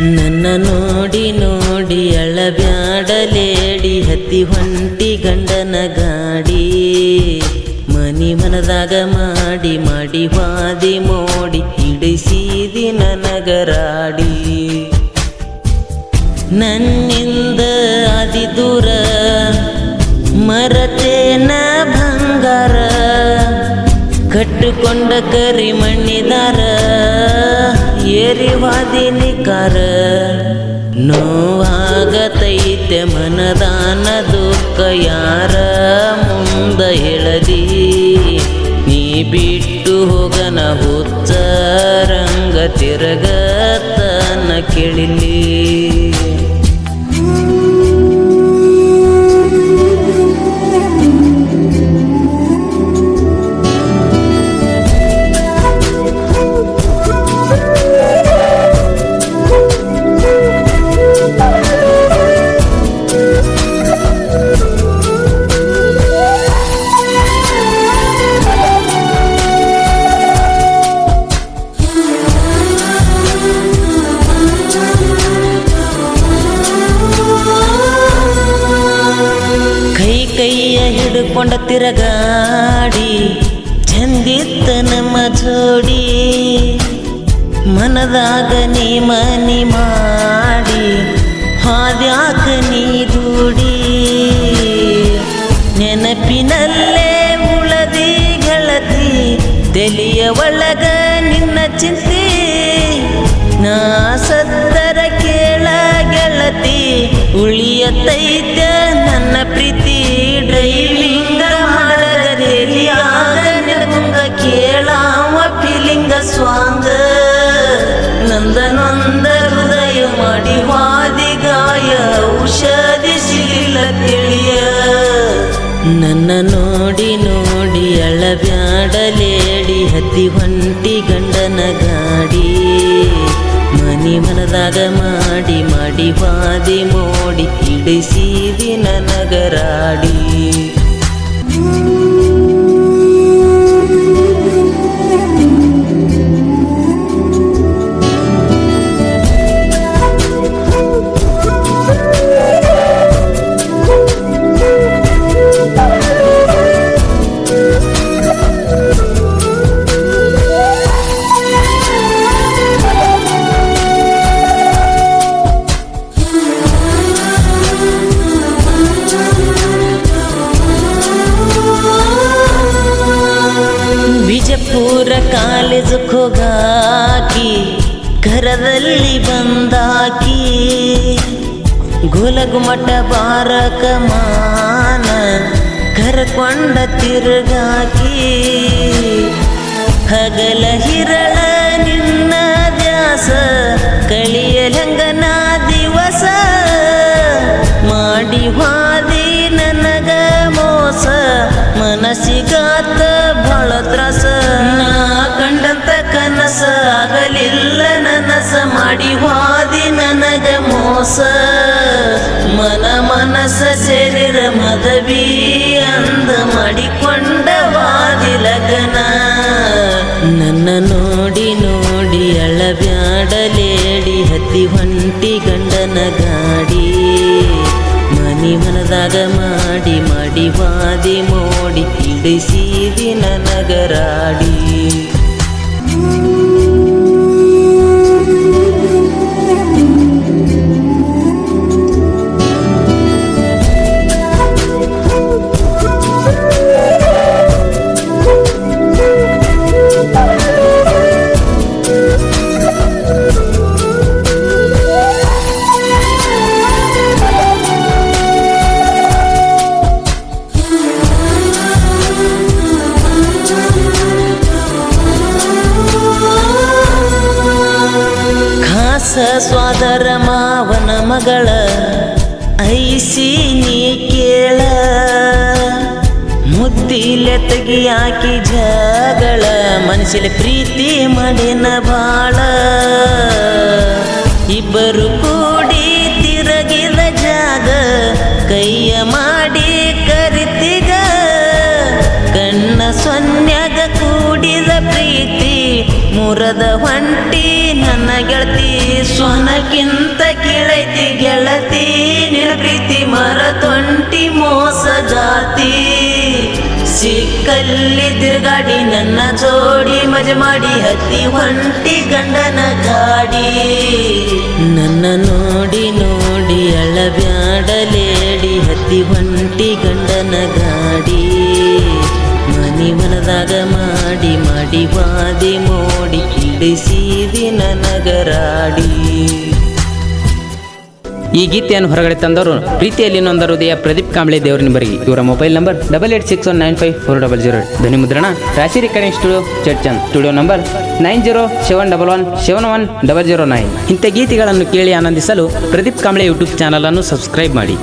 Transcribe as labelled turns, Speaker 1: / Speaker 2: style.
Speaker 1: ನನ್ನ ನೋಡಿ ನೋಡಿ ಅಳಬ್ಯಾಡಲೇಡಿ, ಹತ್ತಿ ಹೊಂಟಿ ಗಂಡನ ಗಾಡಿ. ಮನಿ ಮನದಾಗ ಮಾಡಿ ಮಾಡಿ ವಾದಿ ಮೋಡಿ, ಹಿಡಿಸಿದಿ ನನಗರಾಡಿ. ನನ್ನಿಂದ ಅದಿ ದೂರ ಮರತೇನ ಬಂಗಾರ, ಕಟ್ಟುಕೊಂಡ ಕರಿ ಮಣ್ಣಿದಾರ ಏರಿವಾದಿನಿ ಕಾರ ನೋವಾಗತೈತೆ ಮನದಾನ ದುಃಖ ಯಾರ ಮುಂದ ಹೇಳದಿ? ನೀ ಬಿಟ್ಟು ಹೋಗನ ಹುಚ್ಚ ರಂಗ ತಿರಗತನ ಕೇಳಿಲಿ ಹಿಡ್ಕೊಂಡ ತಿರಗಾಡಿ ಚಂದಿತ್ತ ನಮ್ಮ ಜೋಡಿ, ಮನದಾಗ ನೀ ಮನಿ ಮಾಡಿ, ಹಾದ್ಯಾಕ ನೀ ದೂಡಿ ನೆನಪಿನಲ್ಲೇ ಉಳದಿ ಗೆಳತಿ, ತೆಲಿಯ ಒಳಗ ನಿನ್ನ ಚಿಂತೆ, ನಾ ಸತ್ತರ ಕೇಳ ಗೆಳತಿ ಉಳಿಯತೈತ ನನ್ನ ಪ್ರೀತಿ. ಡ್ರೈವಿಂಗ ಮಾಡಗರಿಯಾಗ ನಿನಗುಂಗ ಕೇಳಾವ ಫೀಲಿಂಗ ಸ್ವಾಂಗ ನಂದ ನೊಂದ ಹೃದಯ ಮಾಡಿ ವಾದಿಗಾಯ ಔಷಧಿ ಸಿಗಿಲ್ಲ ತಿಳಿಯ ನನ್ನ ನೋಡಿ ನೋಡಿ ಅಳಬ್ಯಾಡಲೇಡಿ ಹತ್ತಿ ಹೊಂಟಿ ಗಂಡನ ಗಾಡಿ ಮನಿ ಮನದಾಗ ಮಾಡಿ ಮಾಡಿ ವಾದಿ ಮೋಡಿ ಹಿಡಿಸಿದಿ ನನಗರಾಡಿ ವಿಜಯಪುರ ಕಾಲೇಜು ಹೋಗಾಕಿ ಘರದಲ್ಲಿ ಬಂದಾಕಿ. ಗುಲಗುಮಟ ಬಾರಕ ಮಾನ, ಕರಕೊಂಡ ತಿರುಗಾಕಿ. ಹಗಲ ಹಿರಳ ನಿನ್ನ ದ್ಯಾಸ ಕಳಿಯಲಂಗನ ದಿವಸ. ಮಾಡಿ ವಾದಿ ನನಗ ಮೋಸ ಮನಸ್ಸಿಗಾತ ಆಗಲಿಲ್ಲ ನನಸ ಮಾಡಿ ವಾದಿ ನನಗ ಮೋಸ. ಮನ ಮನಸ ಶರೀರ ಮದವಿ ಅಂದ ಮಾಡಿಕೊಂಡ ವಾದಿ ಲಗನ. ನನ್ನ ನೋಡಿ ನೋಡಿ ಅಳಬ್ಯಾಡಲೇಡಿ ಹತ್ತಿ ಹೊಂಟಿ ಗಂಡನ ಗಾಡಿ. ಮನಿ ಮನದಾಗ ಮಾಡಿ ಮಾಡಿ ವಾದಿ ಮೋಡಿ ನನಗ ನನಗರಾಡಿ ಸ್ವಾದರ ಮಾವನ ಮಗಳ, ಐಸಿ ನೀ ಕೇಳ. ಮುದ್ದಿಲೆ ತೆಗಿಯಾಕಿ ಜಗಳ, ಮನಸ್ಸಿಲೆ ಪ್ರೀತಿ ಮಾಡಿನ ಬಾಳ. ಇಬ್ಬರು ಕೂಡಿ ತಿರಗಿದ ಜಾಗ, ಕೈಯ ಮಾಡಿ ಕರಿತಿಗ. ಕಣ್ಣ ಸೊನ್ಯಾಗ ಕೂಡಿದ ಪ್ರೀತಿ ಮುರದ ಹೊಂಟಿ ನನ್ನ ಗೆಳತಿ ಸ್ವನಕ್ಕಿಂತ ಕೆಳತಿ ಗೆಳತಿ ನಿನ್ನ ಪ್ರೀತಿ ಮರತೊಂಟಿ ಮೋಸ ಜಾತಿ. ಸಿಕ್ಕಲ್ಲಿ ತಿರುಗಾಡಿ ನನ್ನ ಜೋಡಿ ಮಜ ಮಾಡಿ ಹತ್ತಿ ಹೊಂಟಿ ಗಂಡನ ಗಾಡಿ. ನನ್ನ ನೋಡಿ ನೋಡಿ ಅಳಬ್ಯಾಡಲೇಡಿ ಹತ್ತಿ ಹೊಂಟಿ ಗಂಡನ ಗಾಡಿ. ಮನಿ ಮನದಾಗ ಮಾಡಿ ಮಾಡಿ ವಾದಿ ಮೋಡಿ ಇಳಿಸಿದಿ ನಗರಾಡಿ
Speaker 2: ಈ ಗೀತೆಯನ್ನು ಹೊರಗಡೆ ತಂದವರು ಪ್ರೀತಿಯಲ್ಲಿ ನೊಂದ ಹೃದಯ ಪ್ರದೀಪ್ ಕಾಂಬ್ಳೆ ದೇವರಿನ ಬರಿಗೆ. ಇವರ mobile number double eight six one nine five four double zero. ಧ್ವನಿ ಮುದ್ರಣ ರಾಶಿ recording studio ಚರ್ಚನ್ studio number nine zero seven double one seven one double zero nine. ಇಂಥ ಗೀತೆಗಳನ್ನು ಕೇಳಿ ಆನಂದಿಸಲು ಪ್ರದೀಪ್ ಕಾಂಬ್ಳೆ ಯೂಟ್ಯೂಬ್ ಚಾನಲನ್ನು ಸಬ್ಸ್ಕ್ರೈಬ್ ಮಾಡಿ.